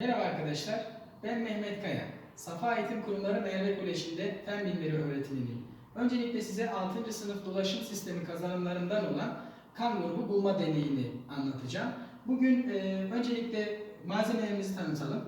Merhaba arkadaşlar, ben Mehmet Kaya. Safa Eğitim Kurumları Merve Koleji'nde Fen Bilimleri öğretmeniyim. Öncelikle size 6. sınıf dolaşım sistemi kazanımlarından olan kan grubu bulma deneyini anlatacağım. Bugün e, öncelikle malzemelerimizi tanıtalım.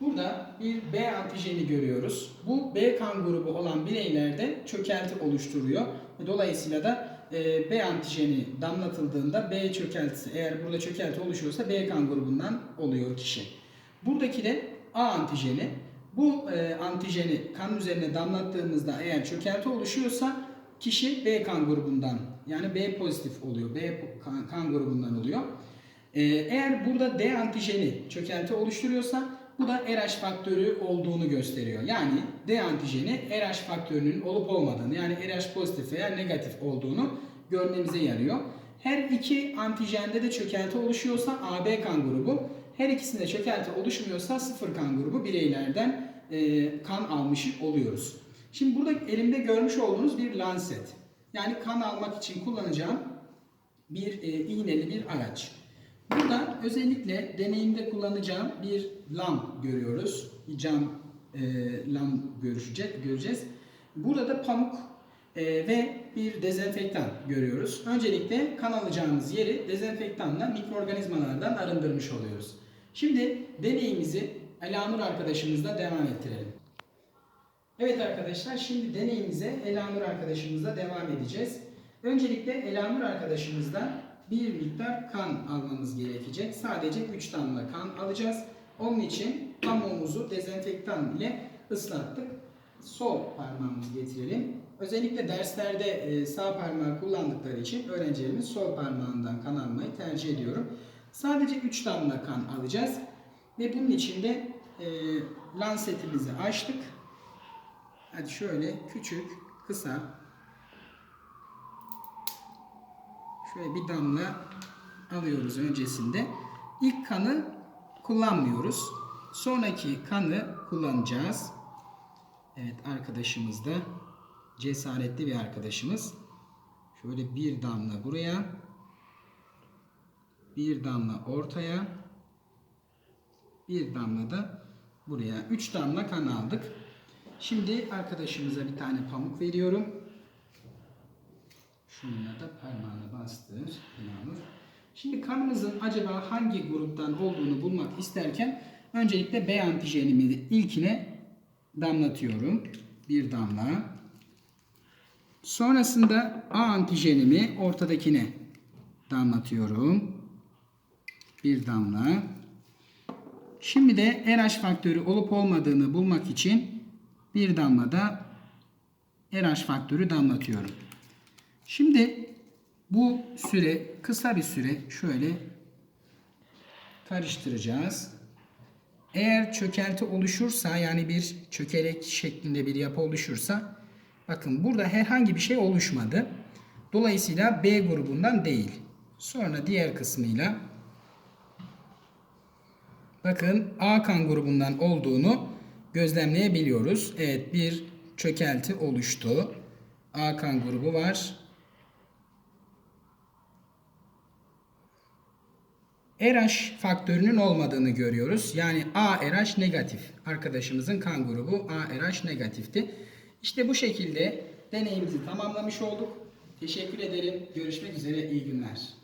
Burada bir B antijeni görüyoruz. Bu B kan grubu olan bireylerde çökelti oluşturuyor. Dolayısıyla da e, B antijeni damlatıldığında B çökeltisi eğer burada çökelti oluşuyorsa B kan grubundan oluyor kişi. Buradaki de A antijeni. Bu e, antijeni kan üzerine damlattığımızda eğer çökelti oluşuyorsa kişi B kan grubundan yani B pozitif oluyor. B kan, kan grubundan oluyor. E, eğer burada D antijeni çökelti oluşturuyorsa bu da RH faktörü olduğunu gösteriyor. Yani D antijeni RH faktörünün olup olmadığını yani RH pozitif veya negatif olduğunu görmemize yarıyor. Her iki antijende de çökelti oluşuyorsa AB kan grubu, her ikisinde çökelti oluşmuyorsa sıfır kan grubu bireylerden e, kan almış oluyoruz. Şimdi burada elimde görmüş olduğunuz bir lancet. Yani kan almak için kullanacağım bir e, iğneli bir araç. Burada özellikle deneyimde kullanacağım bir lam görüyoruz. Cam e, lam görüşecek, göreceğiz. Burada da pamuk e, ve bir dezenfektan görüyoruz. Öncelikle kan alacağımız yeri dezenfektanla mikroorganizmalardan arındırmış oluyoruz. Şimdi deneyimizi Elanur arkadaşımızla devam ettirelim. Evet arkadaşlar şimdi deneyimize Elanur arkadaşımızla devam edeceğiz. Öncelikle Elanur arkadaşımızdan bir miktar kan almamız gerekecek. Sadece 3 damla kan alacağız. Onun için pamuğumuzu dezenfektan ile ıslattık. Sol parmağımızı getirelim. Özellikle derslerde e, sağ parmağı kullandıkları için öğrencilerimiz sol parmağından kan almayı tercih ediyorum. Sadece 3 damla kan alacağız. Ve bunun için de e, lansetimizi açtık. Hadi şöyle küçük, kısa şöyle bir damla alıyoruz öncesinde. İlk kanı kullanmıyoruz. Sonraki kanı kullanacağız. Evet arkadaşımız da cesaretli bir arkadaşımız. Şöyle bir damla buraya. Bir damla ortaya. Bir damla da buraya. Üç damla kan aldık. Şimdi arkadaşımıza bir tane pamuk veriyorum. Şununla da parmağına bastır. Yağmur. Şimdi kanımızın acaba hangi gruptan olduğunu bulmak isterken öncelikle B antijenimi ilkine damlatıyorum. Bir damla. Sonrasında A antijenimi ortadakine damlatıyorum. Bir damla. Şimdi de RH faktörü olup olmadığını bulmak için bir damla da RH faktörü damlatıyorum. Şimdi bu süre kısa bir süre şöyle karıştıracağız. Eğer çökelti oluşursa yani bir çökelek şeklinde bir yapı oluşursa bakın burada herhangi bir şey oluşmadı. Dolayısıyla B grubundan değil. Sonra diğer kısmıyla bakın A kan grubundan olduğunu gözlemleyebiliyoruz. Evet bir çökelti oluştu. A kan grubu var. RH faktörünün olmadığını görüyoruz. Yani ARH negatif. Arkadaşımızın kan grubu ARH negatifti. İşte bu şekilde deneyimizi tamamlamış olduk. Teşekkür ederim. Görüşmek üzere. İyi günler.